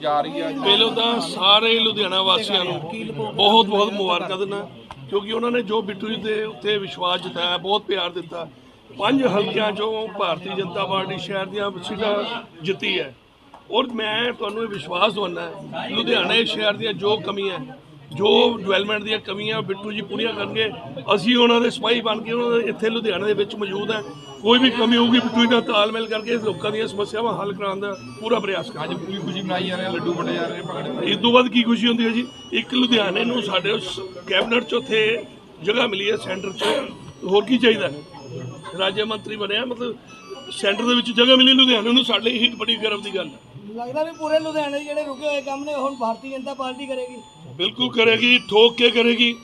ਜਾ ਰਹੀ ਆ। ਪਹਿਲਾਂ ਤਾਂ ਸਾਰੇ ਲੁਧਿਆਣਾ ਵਾਸੀਆਂ ਨੂੰ ਬਹੁਤ ਬਹੁਤ ਮੁਬਾਰਕਾਂ ਦਿੰਦਾ। ਕਿਉਂਕਿ ਉਹਨਾਂ ਨੇ ਜੋ ਬਿੱਟੂ ਜੀ ਦੇ ਉੱਤੇ ਵਿਸ਼ਵਾਸ ਜਤਾਇਆ, ਬਹੁਤ ਪਿਆਰ ਦਿੱਤਾ। ਪੰਜ ਹਲਕਿਆਂ ਚੋਂ ਭਾਰਤੀ ਜਨਤਾ ਪਾਰਟੀ ਸ਼ਹਿਰ ਦੀਆਂ ਸੀਟਾਂ ਜਿੱਤੀ ਹੈ। ਔਰ ਮੈਂ ਤੁਹਾਨੂੰ ਇਹ ਵਿਸ਼ਵਾਸ ਦਵਾਉਣਾ ਲੁਧਿਆਣੇ ਸ਼ਹਿਰ ਦੀਆਂ ਜੋ ਕਮੀਆਂ ਜੋ ਡਿਵੈਲਪਮੈਂਟ ਦੀਆਂ ਕਮੀਆਂ ਬਿੱਟੂ ਜੀ ਪੂਰੀਆਂ ਕਰਨਗੇ ਅਸੀਂ ਉਹਨਾਂ ਦੇ ਸਿਪਾਹੀ ਬਣ ਕੇ ਉਹਨਾਂ ਦੇ ਇੱਥੇ ਲੁਧਿਆਣੇ ਦੇ ਵਿੱਚ ਮੌਜੂਦ ਹੈ। ਕੋਈ ਵੀ ਕਮੀ ਹੋਊਗੀ ਬਿੱਟੂ ਜੀ ਨਾਲ ਤਾਲਮੇਲ ਕਰਕੇ ਲੋਕਾਂ ਦੀਆਂ ਸਮੱਸਿਆਵਾਂ ਹੱਲ ਕਰਾਉਣ ਦਾ ਪੂਰਾ ਪ੍ਰਯਾਸ ਕਰਾਂਗੇ। ਅੱਜ ਪੂਰੀ ਖੁਸ਼ੀ ਮਨਾਈ ਜਾ ਰਹੇ ਆ ਲੱਡੂ ਵੰਡੇ ਜਾ ਰਹੇ ਆ ਭਗੜੇ ਇਸ ਤੋਂ ਬਾਅਦ ਕੀ ਖੁਸ਼ੀ ਹੁੰਦੀ ਹੈ ਜੀ? ਇੱਕ ਲੁਧਿਆਣੇ ਨੂੰ ਸਾਡੇ ਉਸ ਕੈਬਨਿਟ ਚ ਉੱਥੇ ਜਗ੍ਹਾ ਮਿਲੀ ਹੈ ਸੈਂਟਰ ਚ। ਹੋਰ ਕੀ ਚਾਹੀਦਾ ਰਾਜ ਮੰਤਰੀ ਬਣਿਆ ਮਤਲਬ ਸੈਂਟਰ ਦੇ ਵਿੱਚ ਜਗ੍ਹਾ ਮਿਲੀ ਲੁਧਿਆਣੇ ਨੂੰ ਸਾਡੇ ਲਈ ਇੱਕ ਬੜੀ ਗਰਵ ਦੀ ਗੱਲ ਹੈ। ਲੱਗਦਾ ਵੀ ਪੂਰੇ ਲੁਧਿਆਣੇ ਜਿਹੜੇ ਰੁਕੇ ਹੋਏ ਕੰਮ ਨੇ ਹੁਣ ਭਾਰਤੀ ਜਨਤਾ ਪਾਰਟੀ ਕਰੇਗੀ। ਬਿਲਕੁਲ ਕਰੇਗੀ ਠੋਕ ਕੇ ਕਰੇਗੀ।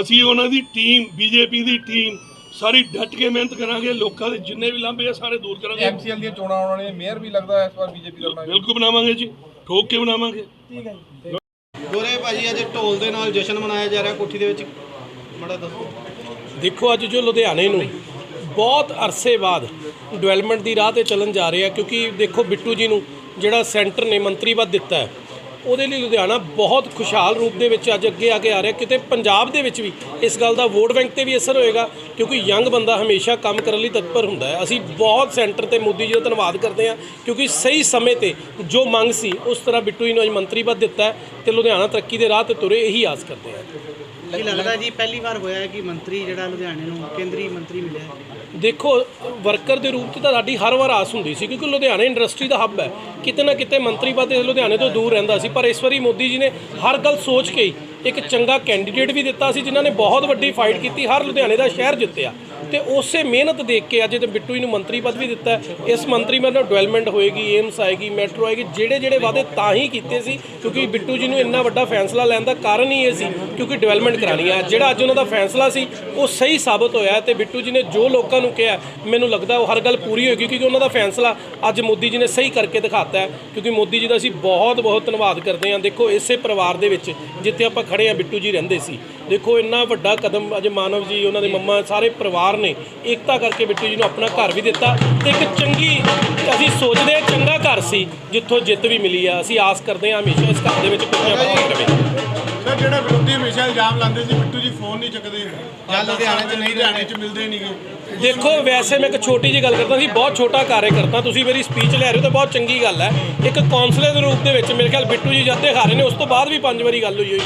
ਅਸੀਂ ਉਹਨਾਂ ਦੀ ਟੀਮ ਬੀਜੇਪੀ ਦੀ ਟੀਮ ਸਾਰੀ ਡਟ ਕੇ ਮਿਹਨਤ ਕਰਾਂਗੇ ਲੋਕਾਂ ਦੇ ਜਿੰਨੇ ਵੀ ਲਾਂਭੇ ਆ ਸਾਰੇ ਦੂਰ ਕਰਾਂਗੇ। ਐਮਸੀਐਲ ਦੀਆਂ ਚੋਣਾਂ ਆਉਣ ਵਾਲੀਆਂ ਮੇਅਰ ਵੀ ਲੱਗਦਾ ਇਸ ਵਾਰ ਬੀਜੇਪੀ ਦਾ ਬਣਾਏਗਾ। ਬਿਲਕੁਲ ਬਣਾਵਾਂਗੇ ਜੀ ਠੋਕ ਕੇ ਬਣਾਵਾਂਗੇ। ਠੀਕ ਹੈ ਜੀ। ਗੋਰੇ ਭਾਜੀ ਅੱਜ ਢੋਲ ਦੇ ਨਾਲ ਜਸ਼ਨ ਮਨਾਇਆ ਜਾ ਰਿਹਾ ਕੋਠੀ ਦੇ ਵਿੱਚ। ਬੜਾ ਦੱਸੋ। ਦੇਖੋ ਅੱਜ ਜੋ ਲੁਧਿਆਣੇ ਨੂੰ ਬਹੁਤ ਅਰਸੇ ਬਾਅਦ ਡਿਵੈਲਪਮੈਂਟ ਦੀ ਰਾਹ ਤੇ ਚੱਲਣ ਜਾ ਰਹੇ ਆ ਕਿਉਂਕਿ ਦੇਖੋ ਬਿੱਟੂ ਜੀ ਨੂੰ ਜਿਹੜਾ ਸੈਂਟਰ ਨੇ ਮੰਤਰੀ ਪਦ ਦਿੱਤਾ ਹੈ ਉਹਦੇ ਲਈ ਲੁਧਿਆਣਾ ਬਹੁਤ ਖੁਸ਼ਹਾਲ ਰੂਪ ਦੇ ਵਿੱਚ ਅੱਜ ਅੱਗੇ ਆ ਕੇ ਆ ਰਿਹਾ। ਕਿਤੇ ਪੰਜਾਬ ਦੇ ਵਿੱਚ ਵੀ ਇਸ ਗੱਲ ਦਾ ਵੋਟ ਬੈਂਕ ਤੇ ਵੀ ਅਸਰ ਹੋਏਗਾ, ਕਿਉਂਕਿ ਯੰਗ ਬੰਦਾ ਹਮੇਸ਼ਾ ਕੰਮ ਕਰਨ ਲਈ ਤਤਪਰ ਹੁੰਦਾ ਹੈ। ਅਸੀਂ ਬਹੁਤ ਸੈਂਟਰ ਤੇ ਮੋਦੀ ਜੀ ਦਾ ਧੰਨਵਾਦ ਕਰਦੇ ਹਾਂ, ਕਿਉਂਕਿ ਸਹੀ ਸਮੇਂ ਤੇ ਜੋ ਮੰਗ ਸੀ, ਉਸ ਤਰ੍ਹਾਂ ਬਿੱਟੂ ਜੀ ਨੂੰ ਅੱਜ ਮੰਤਰੀ ਪਦ ਦਿੱਤਾ ਹੈ ਤੇ ਲੁਧਿਆਣਾ ਤਰੱਕੀ ਦੇ ਰਾਹ ਤੇ ਤੁਰੇ, ਇਹੀ ਆਸ ਕਰਦੇ ਹਾਂ। ਕੀ ਲੱਗਦਾ ਜੀ ਪਹਿਲੀ ਵਾਰ ਹੋਇਆ ਹੈ ਕਿ ਮੰਤਰੀ ਜਿਹੜਾ ਲੁਧਿਆਣੇ ਨੂੰ ਕੇਂਦਰੀ ਮੰਤਰੀ ਮਿਲਿਆ ਹੈ? ਦੇਖੋ ਵਰਕਰ ਦੇ ਰੂਪ 'ਚ ਤਾਂ ਸਾਡੀ ਹਰ ਵਾਰ ਆਸ ਹੁੰਦੀ ਸੀ ਕਿਉਂਕਿ ਲੁਧਿਆਣਾ ਇੰਡਸਟਰੀ ਦਾ ਹੱਬ ਹੈ। ਕਿਤੇ ਨਾ ਕਿਤੇ ਮੰਤਰੀ ਪਦ ਲੁਧਿਆਣੇ ਤੋਂ ਦੂਰ ਰਹਿੰਦਾ ਸੀ ਪਰ ਇਸ ਵਾਰੀ ਮੋਦੀ ਜੀ ਨੇ ਹਰ ਗੱਲ ਸੋਚ ਕੇ ਹੀ ਇੱਕ ਚੰਗਾ ਕੈਂਡੀਡੇਟ ਵੀ ਦਿੱਤਾ ਸੀ ਜਿਨ੍ਹਾਂ ਨੇ ਬਹੁਤ ਵੱਡੀ ਫਾਈਟ ਕੀਤੀ ਹਰ ਲੁਧਿਆਣੇ ਦਾ ਸ਼ਹਿਰ ਜਿੱਤਿਆ। ਤੇ ਉਸੇ ਮਿਹਨਤ ਦੇਖ ਕੇ ਅੱਜ ਤੇ ਬਿੱਟੂ ਜੀ ਨੂੰ ਮੰਤਰੀ ਪਦ ਵੀ ਦਿੱਤਾ ਇਸ ਮੰਤਰੀ ਪਦ ਡਿਵੈਲਪਮੈਂਟ ਹੋਏਗੀ ਏਮਸ ਆਏਗੀ ਮੈਟਰੋ ਆਏਗੀ, ਜਿਹੜੇ ਜਿਹੜੇ ਵਾਅਦੇ ਤਾਂ ਹੀ ਕੀਤੇ ਸੀ, ਕਿਉਂਕਿ ਬਿੱਟੂ ਜੀ ਨੂੰ ਇੰਨਾ ਵੱਡਾ ਫੈਸਲਾ ਲੈਣ ਦਾ ਕਾਰਨ ਹੀ ਇਹ ਸੀ, ਕਿਉਂਕਿ ਡਿਵੈਲਪਮੈਂਟ ਕਰਾਣੀ ਹੈ। ਜਿਹੜਾ ਅੱਜ ਉਹਨਾਂ ਦਾ ਫੈਸਲਾ ਸੀ, ਉਹ ਸਹੀ ਸਾਬਤ ਹੋਇਆ ਤੇ ਬਿੱਟੂ ਜੀ ਨੇ ਜੋ ਲੋਕਾਂ ਨੂੰ ਕਿਹਾ, ਮੈਨੂੰ ਲੱਗਦਾ ਉਹ ਹਰ ਗੱਲ ਪੂਰੀ ਹੋਏਗੀ, ਕਿਉਂਕਿ ਉਹਨਾਂ ਦਾ ਫੈਸਲਾ ਅੱਜ ਮੋਦੀ ਜੀ ਨੇ ਸਹੀ ਕਰਕੇ ਦਿਖਾਤਾ ਹੈ, ਕਿਉਂਕਿ ਮੋਦੀ ਜੀ ਦਾ ਅਸੀਂ ਬਹੁਤ ਬਹੁਤ ਧੰਨਵਾਦ ਕਰਦੇ ਹਾਂ। ਦੇਖੋ, ਇਸੇ ਪਰਿਵਾਰ ਦੇ ਵਿੱਚ ਜਿੱਥੇ ਆਪਾਂ ਖੜੇ ਹਾਂ, ਬਿੱਟੂ ਜੀ ਰਹਿੰਦੇ ਸੀ। ਦੇਖੋ, ਇੰਨਾ ਵੱਡਾ ਕਦਮ, ਅੱਜ ਮਾਨਵ ਜੀ, ਉਹਨਾਂ ਦੇ ਮੰਮਾ, ਸਾਰੇ ਪਰਿਵਾਰ ਨੇ ਏਕਤਾ ਕਰਕੇ ਬਿੱਟੂ ਜੀ ਨੂੰ ਆਪਣਾ ਘਰ ਵੀ ਦਿੱਤਾ ਤੇ ਇੱਕ ਚੰਗੀ ਅਸੀਂ ਸੋਚਦੇ ਹਾਂ ਚੰਗਾ ਘਰ ਸੀ ਜਿੱਥੋਂ ਜਿੱਤ ਵੀ ਮਿਲੀ ਆ। ਅਸੀਂ ਆਸ ਕਰਦੇ ਹਾਂ ਹਮੇਸ਼ਾ ਇਸ ਘਰ ਦੇ ਵਿੱਚ ਕੁਝ ਨਾ ਕੁਝ ਰਵੇ। ਸਰ ਜਿਹੜਾ ਵਿਰੋਧੀ ਹਮੇਸ਼ਾ ਇਲਜ਼ਾਮ ਲਾਉਂਦੇ ਸੀ ਬਿੱਟੂ ਜੀ ਫੋਨ ਨਹੀਂ ਚੱਕਦੇ। ਜਾਂ ਲੁਧਿਆਣੇ 'ਚ ਨਹੀਂ ਲੁਧਿਆਣੇ 'ਚ ਮਿਲਦੇ ਨਹੀਂਗੇ ਦੇਖੋ ਵੈਸੇ ਮੈਂ ਇੱਕ ਛੋਟੀ ਜਿਹੀ ਗੱਲ ਕਰਦਾ ਸੀ ਬਹੁਤ ਛੋਟਾ ਕਾਰਜਕਰਤਾ। ਤੁਸੀਂ ਮੇਰੀ ਸਪੀਚ ਲੈ ਰਹੇ ਹੋ ਤਾਂ ਬਹੁਤ ਚੰਗੀ ਗੱਲ ਹੈ। ਇੱਕ ਕੌਂਸਲਰ ਦੇ ਰੂਪ ਦੇ ਵਿੱਚ ਮੇਰੇ ਖਿਆਲ ਬਿੱਟੂ ਜੀ ਜਦ ਦੇ ਹਾਰੇ ਨੇ ਉਸ ਤੋਂ ਬਾਅਦ ਵੀ ਪੰਜ ਵਾਰੀ ਗੱਲ ਹੋਈ ਹੋਈ।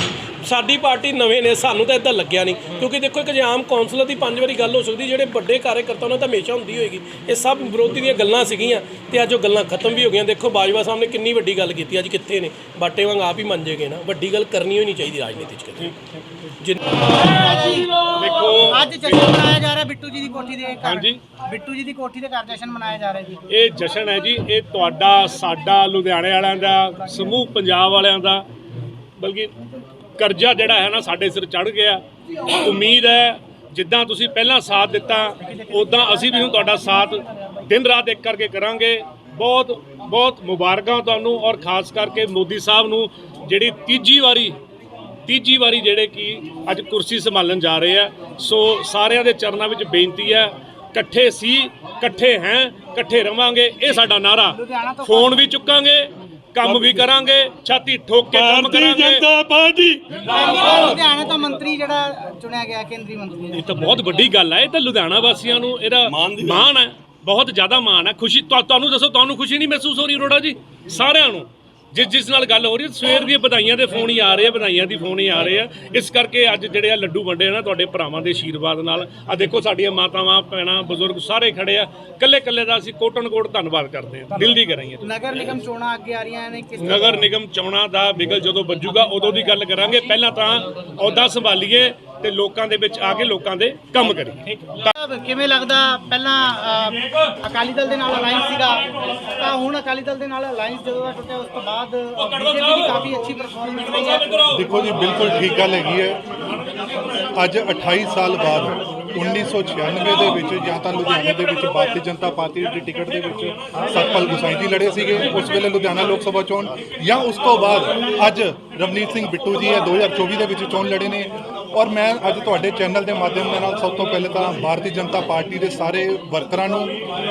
ਸਾਡੀ ਪਾਰਟੀ ਨਵੇਂ ਨੇ ਸਾਨੂੰ ਤਾਂ ਇਦਾਂ ਲੱਗਿਆ ਨਹੀਂ। ਕਿਉਂਕਿ ਦੇਖੋ ਇੱਕ ਆਮ ਕੌਂਸਲਰ ਦੀ ਪੰਜ ਵਾਰੀ ਗੱਲ ਹੋ ਸਕਦੀ ਜਿਹੜੇ ਵੱਡੇ ਕਾਰਜਕਰਤਾ ਉਹਨਾਂ ਤਾਂ ਹਮੇਸ਼ਾ ਹੁੰਦੀ ਹੋਏਗੀ। ਇਹ ਸਭ ਵਿਰੋਧੀ ਦੀਆਂ ਗੱਲਾਂ ਸੀਗੀਆਂ ਤੇ ਅੱਜ ਉਹ ਗੱਲਾਂ ਖਤਮ ਵੀ ਹੋ ਗਈਆਂ। ਦੇਖੋ ਬਾਜਵਾ ਸਾਹਿਬ ਨੇ ਕਿੰਨੀ ਵੱਡੀ ਗੱਲ ਕੀਤੀ ਅੱਜ ਕਿੱਥੇ ਨੇ? ਬਾਟੇ ਵਾਂਗ ਆਪ ਹੀ ਮੰਨ ਜੇਗੇ ਨਾ। ਵੱਡੀ ਗੱਲ ਕਰਨੀ ਹੋਈ ਨਹੀਂ ਚਾਹੀਦੀ ਰਾਜਨੀਤੀ 'ਚ ਕਦੇ ਜਿੰਨ ਅੱਜ ਜਸ਼ਨ ਮਨਾਇਆ ਜਾ ਰਿਹਾ ਬਿੱਟੂ ਜੀ ਦੀ ਕੋਠੀ ਦੇ ਘਰ। ਹਾਂਜੀ। ਬਿੱਟੂ ਜੀ ਦੀ ਕੋਠੀ ਦੇ ਘਰ ਜਸ਼ਨ ਮਨਾਇਆ ਜਾ ਰਿਹਾ ਜੀ। ਇਹ ਜਸ਼ਨ ਹੈ ਜੀ ਇਹ ਤੁਹਾਡਾ ਸਾਡਾ ਲੁਧਿਆਣੇ ਵਾਲਿਆਂ ਦਾ ਸਮੂਹ ਪੰਜਾਬ ਵਾਲਿਆਂ ਦਾ ਬਲਕਿ ਕਰਜ਼ਾ ਜਿਹੜਾ ਹੈ ਨਾ ਸਾਡੇ ਸਿਰ ਚੜ ਗਿਆ। ਉਮੀਦ ਹੈ ਜਿੱਦਾਂ ਤੁਸੀਂ ਪਹਿਲਾਂ ਸਾਥ ਦਿੱਤਾ ਉਦਾਂ ਅਸੀਂ ਵੀ ਹੁਣ ਤੁਹਾਡਾ ਸਾਥ ਦਿਨ ਰਾਤ ਇੱਕ ਕਰਕੇ ਕਰਾਂਗੇ। ਬਹੁਤ ਬਹੁਤ ਮੁਬਾਰਕਾਂ ਤੁਹਾਨੂੰ ਔਰ ਖਾਸ ਕਰਕੇ ਮੋਦੀ ਸਾਹਿਬ ਨੂੰ ਜਿਹੜੀ ਤੀਜੀ ਵਾਰੀ ਤੀਜੀ ਵਾਰੀ ਜਿਹੜੇ ਕਿ ਅੱਜ ਕੁਰਸੀ ਸੰਭਾਲਣ ਜਾ ਰਹੇ ਆ। ਸੋ ਸਾਰਿਆਂ ਦੇ ਚਰਨਾਂ ਵਿੱਚ ਬੇਨਤੀ ਹੈ ਇਕੱਠੇ ਸੀ ਇਕੱਠੇ ਹੈ ਇਕੱਠੇ ਰਵਾਂਗੇ ਇਹ ਸਾਡਾ ਨਾਰਾ ਫੋਨ ਵੀ ਚੁੱਕਾਂਗੇ ਕੰਮ ਵੀ ਕਰਾਂਗੇ ਛਾਤੀ ਠੋਕ ਕੇ ਕੰਮ ਭਾਰਤੀ ਕਰਾਂਗੇ। ਜਨਤਾ ਪਾਰਟੀ। ਲੁਧਿਆਣੇ ਤੋਂ ਮੰਤਰੀ ਜਿਹੜਾ ਚੁਣਿਆ ਗਿਆ ਕੇਂਦਰੀ ਮੰਤਰੀ ਇਹ ਤਾਂ ਬਹੁਤ ਵੱਡੀ ਗੱਲ ਹੈ ਇਹ ਤਾਂ ਲੁਧਿਆਣਾ ਵਾਸੀਆਂ ਨੂੰ ਇਹਦਾ ਮਾਣ ਹੈ ਬਹੁਤ ਜ਼ਿਆਦਾ ਮਾਣ ਹੈ ਖੁਸ਼ੀ ਤੁਹਾ- ਤੁਹਾਨੂੰ ਦੱਸੋ ਤੁਹਾਨੂੰ ਖੁਸ਼ੀ ਨਹੀਂ ਮਹਿਸੂਸ ਹੋ ਰਹੀ ਅਰੋੜਾ ਜੀ? ਸਾਰਿਆਂ ਨੂੰ। ਜਿਸ ਜਿਸ ਨਾਲ ਗੱਲ ਹੋ ਰਹੀ ਹੈ ਸਵੇਰ ਦੀਆਂ ਵਧਾਈਆਂ ਦੇ ਫੋਨ ਹੀ ਆ ਰਹੇ ਆ ਵਧਾਈਆਂ ਦੀ ਫੋਨ ਹੀ ਆ ਰਹੇ ਆ। ਇਸ ਕਰਕੇ ਅੱਜ ਜਿਹੜੇ ਆ ਲੱਡੂ ਵੰਡੇ ਆ ਨਾ ਤੁਹਾਡੇ ਭਰਾਵਾਂ ਦੇ ਆਸ਼ੀਰਵਾਦ ਨਾਲ। ਆ ਦੇਖੋ ਸਾਡੀਆਂ ਮਾਤਾਵਾਂ ਭੈਣਾਂ ਬਜ਼ੁਰਗ ਸਾਰੇ ਖੜੇ ਆ। ਕੱਲੇ ਕੱਲੇ ਦਾ ਅਸੀਂ ਕੋਟਨ ਕੋਟ ਧੰਨਵਾਦ ਕਰਦੇ ਆ ਦਿਲ ਦੀ ਕਰਾਂਗੇ ਨਗਰ ਨਿਗਮ ਚੋਣਾਂ ਅੱਗੇ ਆ ਰਹੀਆਂ ਨੇ ਕਿਸ ਨਗਰ ਨਿਗਮ ਚੋਣਾਂ ਦਾ ਵਿਗਲ ਜਦੋਂ ਵੱਜੂਗਾ ਉਦੋਂ ਦੀ ਗੱਲ ਕਰਾਂਗੇ। ਪਹਿਲਾਂ ਤਾਂ ਅਹੁਦਾ ਸੰਭਾਲੀਏ। ਤੇ ਲੋਕਾਂ ਦੇ ਵਿੱਚ ਆ ਕੇ ਲੋਕਾਂ ਦੇ ਕੰਮ ਕਰੀਏ ਕਿਵੇਂ ਲੱਗਦਾ ਪਹਿਲਾਂ ਅਕਾਲੀ ਦਲ ਦੇ ਨਾਲ ਅਲਾਈਅੰਸ ਸੀਗਾ ਤਾਂ ਹੁਣ ਅਕਾਲੀ ਦਲ ਦੇ ਨਾਲ ਅਲਾਈਅੰਸ ਜਦੋਂ ਦਾ ਟੁੱਟਿਆ ਉਸ ਤੋਂ ਬਾਅਦ ਬੀਜੇਪੀ ਦੀ ਕਾਫੀ ਅੱਛੀ ਪਰਫਾਰਮੈਂਸ ਰਹੀ ਹੈ। ਦੇਖੋ ਜੀ ਬਿਲਕੁਲ ਠੀਕ ਗੱਲ ਹੈਗੀ ਹੈ। ਅੱਜ 28 ਸਾਲ ਬਾਅਦ 1996 ਦੇ ਵਿੱਚ ਜਾਂ ਤਾਂ ਲੁਧਿਆਣਾ ਦੇ ਵਿੱਚ ਭਾਰਤੀ ਜਨਤਾ ਪਾਰਟੀ ਦੀ ਟਿਕਟ ਦੇ ਵਿੱਚ ਸਤਪਾਲ ਗੁਸਾਈ ਜੀ ਲੜੇ ਸੀਗੇ ਉਸ ਵੇਲੇ ਲੁਧਿਆਣਾ ਲੋਕ ਸਭਾ ਚੋਣ ਜਾਂ ਉਸ ਤੋਂ ਬਾਅਦ ਅੱਜ ਰਵਨੀਤ ਸਿੰਘ ਬਿੱਟੂ ਜੀ ਇਹ 2024 ਦੇ ਵਿੱਚ ਚੋਣ ਲੜੇ ਨੇ ਔਰ ਮੈਂ ਅੱਜ ਤੁਹਾਡੇ ਚੈਨਲ ਦੇ ਮਾਧਿਅਮ ਦੇ ਨਾਲ ਸਭ ਤੋਂ ਪਹਿਲੇ ਤਾਂ ਭਾਰਤੀ ਜਨਤਾ ਪਾਰਟੀ ਦੇ ਸਾਰੇ ਵਰਕਰਾਂ ਨੂੰ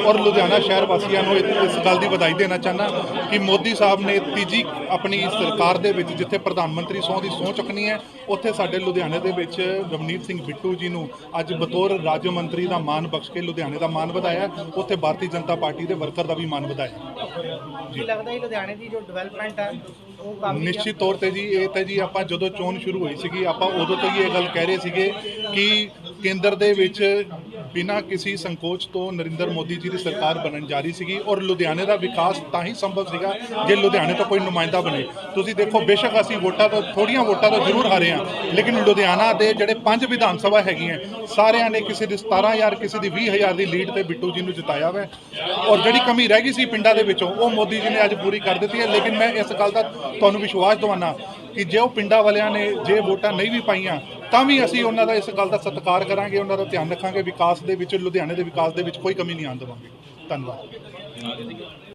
ਔਰ ਲੁਧਿਆਣਾ ਸ਼ਹਿਰ ਵਾਸੀਆਂ ਨੂੰ ਇਸ ਗੱਲ ਦੀ ਵਧਾਈ ਦੇਣਾ ਚਾਹੁੰਦਾ ਕਿ ਮੋਦੀ ਸਾਹਿਬ ਨੇ ਤੀਜੀ ਆਪਣੀ ਸਰਕਾਰ ਦੇ ਵਿੱਚ ਜਿੱਥੇ ਪ੍ਰਧਾਨ ਮੰਤਰੀ ਸਹੁੰ ਦੀ ਸਹੁੰ ਚੱਕਣੀ ਹੈ, ਉੱਥੇ ਸਾਡੇ ਲੁਧਿਆਣੇ ਦੇ ਵਿੱਚ ਰਵਨੀਤ ਸਿੰਘ ਬਿੱਟੂ ਜੀ ਨੂੰ ਅੱਜ ਬਤੌਰ ਰਾਜ ਮੰਤਰੀ ਦਾ ਮਾਣ ਬਖਸ਼ ਕੇ ਲੁਧਿਆਣੇ ਦਾ ਮਾਣ ਵਧਾਇਆ, ਉੱਥੇ ਭਾਰਤੀ ਜਨਤਾ ਪਾਰਟੀ ਦੇ ਵਰਕਰ ਦਾ ਵੀ ਮਾਨ ਵਧਾਇਆ। ਕੀ ਲੱਗਦਾ ਹੈ ਲੁਧਿਆਣੇ ਦੀ ਜੋ ਡਿਵੈਲਪਮੈਂਟ ਹੈ ਉਹ ਕਾਫੀ ਨਿਸ਼ਚਿਤ ਤੌਰ ਤੇ ਜੀ, ਇਹ ਤਾਂ ਜੀ ਆਪਾਂ ਜਦੋਂ ਚੋਣ ਸ਼ੁਰੂ ਹੋਈ ਸੀਗੀ, ਆਪਾਂ ਉਦੋਂ ਤੋਂ ਹੀ ਇਹ ਗੱਲ ਕਹਿ ਰਹੇ ਸੀਗੇ ਕਿ ਕੇਂਦਰ ਦੇ ਵਿੱਚ ਬਿਨਾਂ ਕਿਸੇ ਸੰਕੋਚ ਤੋਂ ਨਰਿੰਦਰ ਮੋਦੀ ਜੀ ਦੀ ਸਰਕਾਰ ਬਣਨ ਜਾ ਰਹੀ ਸੀਗੀ ਔਰ ਲੁਧਿਆਣੇ ਦਾ ਵਿਕਾਸ ਤਾਂ ਹੀ ਸੰਭਵ ਸੀਗਾ ਜੇ ਲੁਧਿਆਣੇ ਤੋਂ ਕੋਈ ਨੁਮਾਇੰਦਾ ਬਣੇ। ਤੁਸੀਂ ਦੇਖੋ, ਬੇਸ਼ੱਕ ਅਸੀਂ ਵੋਟਾਂ ਤੋਂ ਥੋੜੀਆਂ ਵੋਟਾਂ ਤੋਂ ਜ਼ਰੂਰ ਹਾਰੇ ਹਾਂ, ਲੇਕਿਨ ਲੁਧਿਆਣਾ ਦੇ ਜਿਹੜੇ ਪੰਜ ਵਿਧਾਨ ਸਭਾ ਹੈਗੀਆਂ, ਸਾਰਿਆਂ ਨੇ ਕਿਸੇ ਦੀ 17000 ਕਿਸੇ ਦੀ 20000 ਦੀ ਲੀਡ ਤੇ ਬਿੱਟੂ ਜੀ ਨੂੰ ਜਿਤਾਇਆ ਵੈ। ਔਰ ਜਿਹੜੀ ਕਮੀ ਰਹਿ ਗਈ ਸੀ ਪਿੰਡਾਂ ਦੇ ਵਿੱਚੋਂ, ਉਹ ਮੋਦੀ ਜੀ ਨੇ ਅੱਜ ਪੂਰੀ ਕਰ ਦਿੱਤੀ ਹੈ। ਲੇਕਿਨ ਮੈਂ ਇਸ ਗੱਲ ਦਾ ਤੁਹਾਨੂੰ ਵਿਸ਼ਵਾਸ ਦਿਵਾਨਾ ਕਿ ਜੇ ਉਹ ਪਿੰਡਾਂ ਵਾਲਿਆਂ ਨੇ ਜੇ ਵੋਟਾਂ ਨਹੀਂ ਵੀ ਪਾਈਆਂ ਤਾਂ ਵੀ ਅਸੀਂ ਉਹਨਾਂ ਦਾ ਇਸ ਗੱਲ ਦਾ ਸਤਿਕਾਰ ਕਰਾਂਗੇ, ਉਹਨਾਂ ਦਾ ਧਿਆਨ ਰੱਖਾਂਗੇ, ਵਿਕਾਸ ਦੇ ਵਿੱਚ, ਲੁਧਿਆਣੇ ਦੇ ਵਿਕਾਸ ਦੇ ਵਿੱਚ ਕੋਈ ਕਮੀ ਨਹੀਂ ਆਉਣ ਦੇਵਾਂਗੇ। ਧੰਨਵਾਦ।